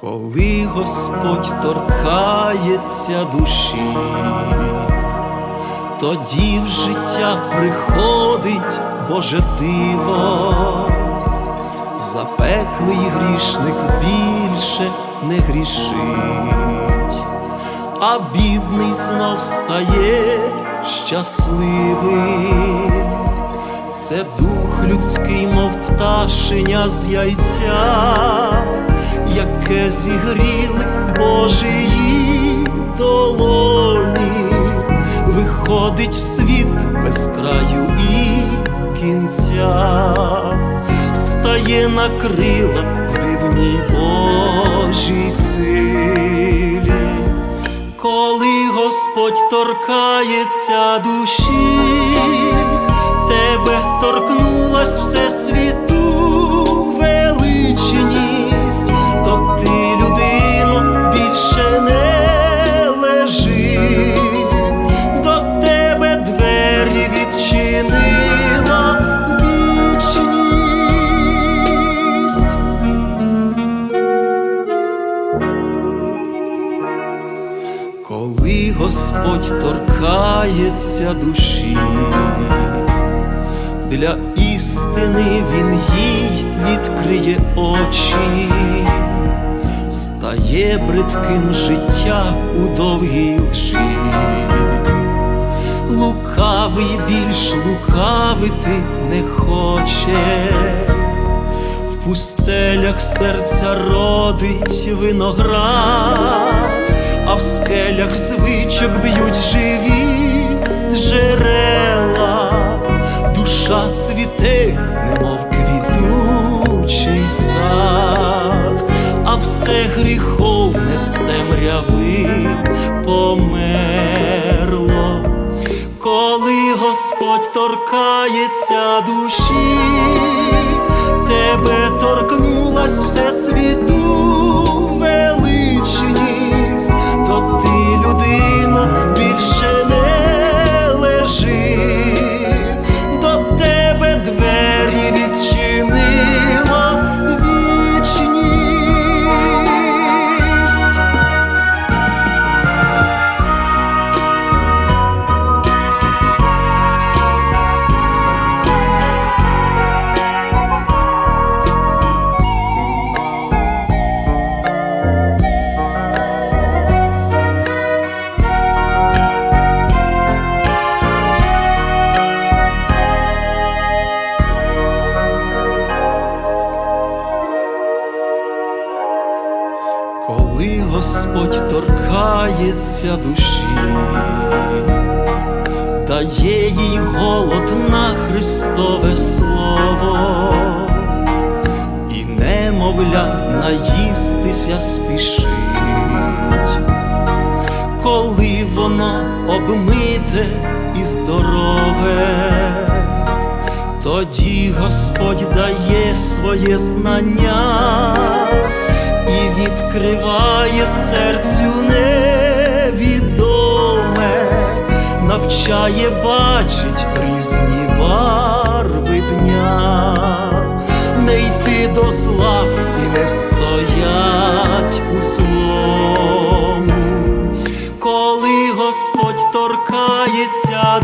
Коли Господь торкається душі, тоді в життя приходить Боже диво, запеклий грішник більше не грішить, а бідний знов стає щасливим. Це дух людський, мов пташеня з яйця, яке зігріли Божиї виходить в світ без краю і кінця, стає на крила в дивній Божій силі. Коли Господь торкається душі, тебе торкнулась все світу торкається душі, для істини Він їй відкриє очі, стає бридким життя у довгій лжі. Лукавий більш лукавити не хоче, в пустелях серця родить виноград, а в скелях звичок б'ють живі джерела, душа цвіте, немов квітучий сад, а все гріховне з темряви померло. Коли Господь торкається душі, тебе торкнулась все світу торкається душі, дає їй голод на Христове Слово, і немовля наїстися спішить, коли воно обмите і здорове. Тоді Господь дає своє знання і відкриває серцю навчає бачить різні барви дня, не йти до зла і не стоять у злому. Коли Господь торкається